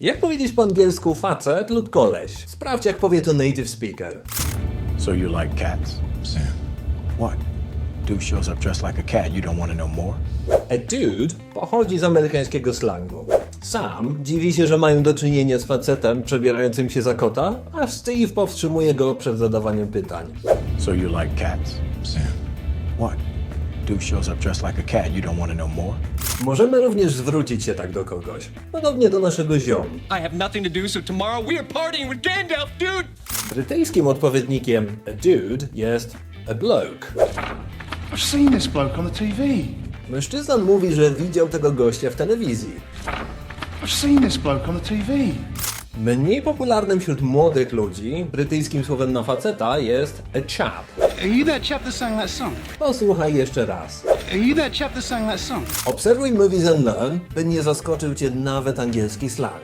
Jak powiedzieć po angielsku facet lub koleś? Sprawdź jak powie to native speaker. So you like cats? Sam. What? Dude shows up dressed like a cat. You don't want to know more? A dude pochodzi z amerykańskiego slangu. Sam dziwi się, że mają do czynienia z facetem przebierającym się za kota, a Steve powstrzymuje go przed zadawaniem pytań. So you like cats? Sam. Dude shows up dressed like a cat. You don't want to know more? Możemy również zwrócić się tak do kogoś. Podobnie do naszego ziom. I have nothing to do, so tomorrow we are partying with Gandalf, dude! Brytyjskim odpowiednikiem a dude jest a bloke. I've seen this bloke on the TV. Mężczyzna mówi, że widział tego gościa w telewizji. I've seen this bloke on the TV. Mniej popularnym wśród młodych ludzi brytyjskim słowem na faceta jest a chap. Posłuchaj jeszcze raz. Obserwuj Movies and Learn, by nie zaskoczył cię nawet angielski slang.